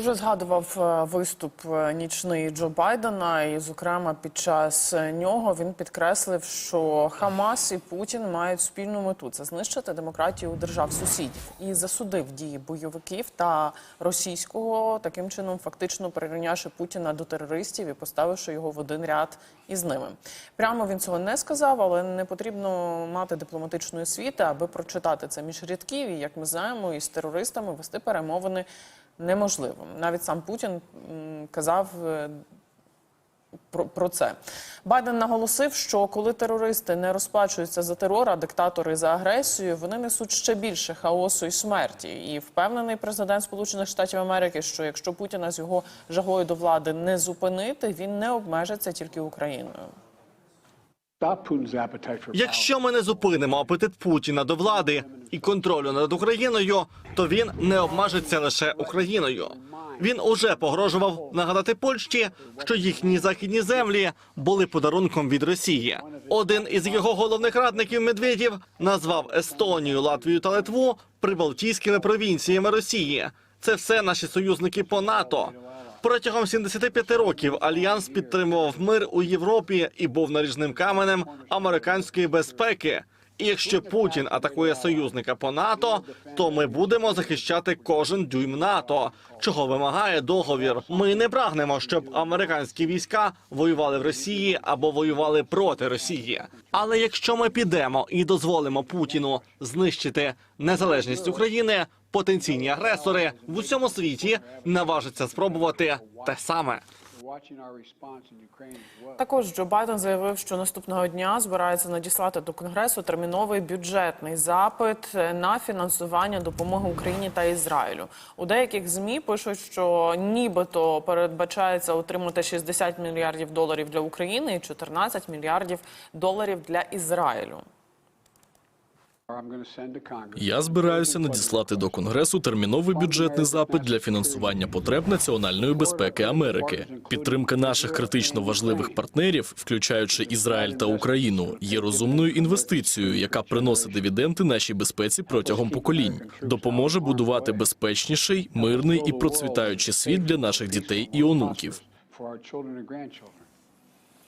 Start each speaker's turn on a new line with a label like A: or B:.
A: Вже згадував е, виступ е, нічний Джо Байдена, і, зокрема, під час нього він підкреслив, що Хамас і Путін мають спільну мету це знищити демократію держав сусідів і засудив дії бойовиків та російського таким чином, фактично прирівнявши Путіна до терористів і поставивши його в один ряд із ними. Прямо він цього не сказав, але не потрібно мати дипломатичної освіти, аби прочитати це між рядків. І як ми знаємо, із терористами вести перемовини неможливо. Навіть сам Путін казав е, про це. Байден наголосив, що коли терористи не розплачуються за терор, а диктатори за агресію, вони несуть ще більше хаосу і смерті. І впевнений президент Сполучених Штатів Америки, що якщо Путіна з його жагою до влади не зупинити, він не обмежиться тільки Україною.
B: Якщо ми не зупинимо апетит Путіна до влади і контролю над Україною, то він не обмежиться лише Україною. Він уже погрожував нагадати Польщі, що їхні західні землі були подарунком від Росії. Один із його головних радників Медведєв назвав Естонію, Латвію та Литву прибалтійськими провінціями Росії. Це все наші союзники по НАТО. Протягом 75 років альянс підтримував мир у Європі і був наріжним каменем американської безпеки. Якщо Путін атакує союзника по НАТО, то ми будемо захищати кожен дюйм НАТО, чого вимагає договір. Ми не прагнемо, щоб американські війська воювали в Росії або воювали проти Росії. Але якщо ми підемо і дозволимо Путіну знищити незалежність України, потенційні агресори в усьому світі наважаться спробувати те саме.
A: Також Джо Байден заявив, що наступного дня збирається надіслати до конгресу терміновий бюджетний запит на фінансування допомоги Україні та Ізраїлю. У деяких змі пишуть, що нібито передбачається отримати 60 мільярдів доларів для України і 14 мільярдів доларів для Ізраїлю.
C: Я збираюся надіслати до Конгресу терміновий бюджетний запит для фінансування потреб національної безпеки Америки. Підтримка наших критично важливих партнерів, включаючи Ізраїль та Україну, є розумною інвестицією, яка приносить дивіденди нашій безпеці протягом поколінь, допоможе будувати безпечніший, мирний і процвітаючий світ для наших дітей і онуків.